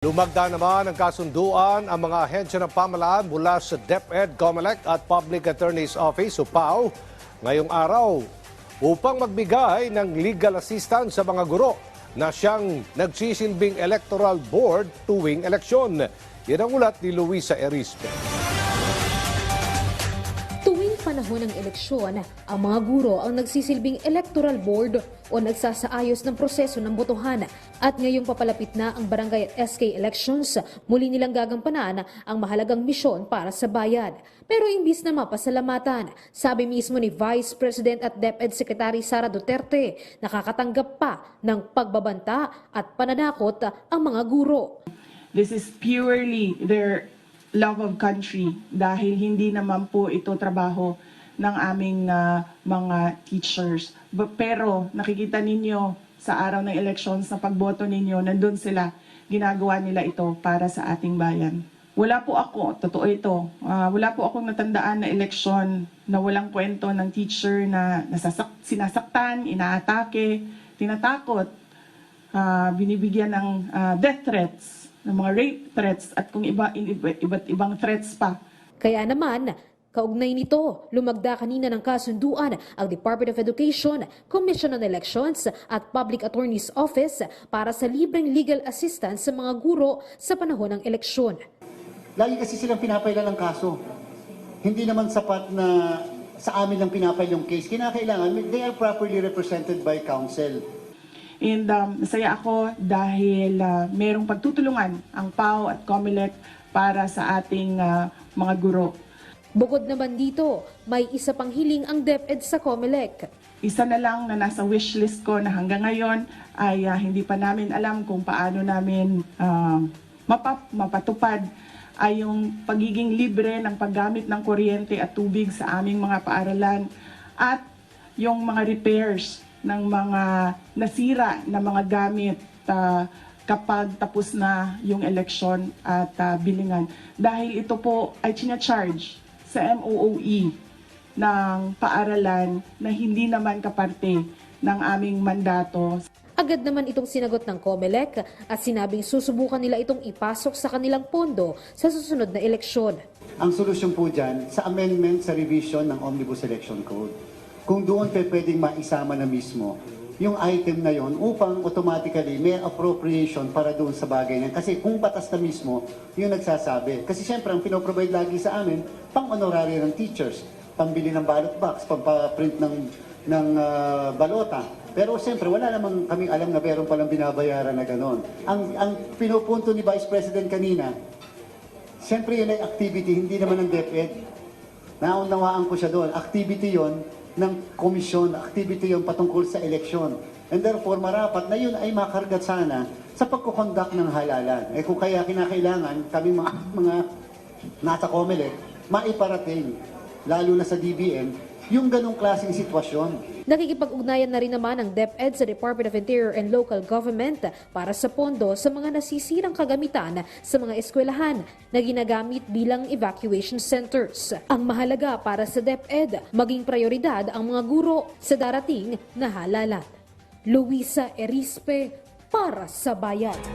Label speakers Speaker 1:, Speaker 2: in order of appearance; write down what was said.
Speaker 1: Lumagda naman ang kasunduan ang mga ahensya ng pamalaan mula sa DepEd, COMELEC at Public Attorney's Office PAO ngayong araw upang magbigay ng legal assistance sa mga guro na siyang nagsisilbing electoral board tuwing eleksyon. Yan ang ulat ni Luisa Erispe.
Speaker 2: Panahon ng eleksyon, ang mga guro ang nagsisilbing electoral board o nagsasaayos ng proseso ng botohan. At ngayong papalapit na ang barangay at SK elections, muli nilang gagampanan ang mahalagang misyon para sa bayan. Pero imbis na mapasalamatan, sabi mismo ni Vice President at DepEd Secretary Sara Duterte, nakakatanggap pa ng pagbabanta at pananakot ang mga guro.
Speaker 3: This is purely their love of country dahil hindi naman po ito trabaho ng aming ah, mga teachers. But, pero nakikita ninyo sa araw ng elections na pagboto ninyo, nandun sila, ginagawa nila ito para sa ating bayan. Wala po ako, totoo ito, ah, wala po akong natandaan na eleksyon na walang kwento ng teacher na nasasak, sinasaktan, inaatake, tinatakot, ah, binibigyan ng ah, death threats, ng mga rape threats at kung iba, iba, iba't ibang threats pa.
Speaker 2: Kaya naman, kaugnay nito, lumagda kanina ng kasunduan ang Department of Education, Commission on Elections at Public Attorney's Office para sa libreng legal assistance sa mga guro sa panahon ng eleksyon.
Speaker 4: Lagi kasi silang pinapailan ng kaso. Hindi naman sapat na sa amin lang pinapail yung case. Kinakailangan, they are properly represented by counsel.
Speaker 3: And um, masaya ako dahil ah, merong pagtutulungan ang PAO at COMELEC para sa ating ah, mga guro.
Speaker 2: Bukod naman dito, may isa pang hiling ang DepEd sa COMELEC.
Speaker 3: Isa na lang na nasa wishlist ko na hanggang ngayon ay ah, hindi pa namin alam kung paano namin ah, mapap, mapatupad ay yung pagiging libre ng paggamit ng kuryente at tubig sa aming mga paaralan at yung mga repairs ng mga nasira na mga gamit ah, kapag tapos na yung eleksyon at ah, bilingan. Dahil ito po ay charge sa MOOE ng paaralan na hindi naman kaparte ng aming mandato.
Speaker 2: Agad naman itong sinagot ng COMELEC at sinabing susubukan nila itong ipasok sa kanilang pondo sa susunod na eleksyon.
Speaker 4: Ang solusyon po dyan, sa amendment sa revision ng Omnibus Election Code, kung doon pe pwedeng maisama na mismo yung item na yon upang automatically may appropriation para doon sa bagay na. Kasi kung batas na mismo, yung nagsasabi. Kasi siyempre, ang pinoprovide lagi sa amin, pang honorary ng teachers, pambili ng ballot box, pampaprint ng, ng ah, balota. Pero siyempre, wala namang kaming alam na meron palang binabayaran na gano'n. Ang, ang pinupunto ni Vice President kanina, Siyempre yun ay activity, hindi naman ng DepEd. Naunawaan ko siya doon. Activity yon ng komisyon, activity yon patungkol sa eleksyon. And therefore, marapat na yun ay makargat sana sa pagkukondak ng halalan. Eh kung kaya kinakailangan kami mga, mga nasa COMELEC, maiparating, lalo na sa DBM, yung ganong klaseng sitwasyon.
Speaker 2: Nakikipag-ugnayan na rin naman ang DepEd sa Department of Interior and Local Government para sa pondo sa mga nasisirang kagamitan sa mga eskwelahan na ginagamit bilang evacuation centers. Ang mahalaga para sa DepEd, maging prioridad ang mga guro sa darating na halalan. Luisa Erispe para sa Bayan.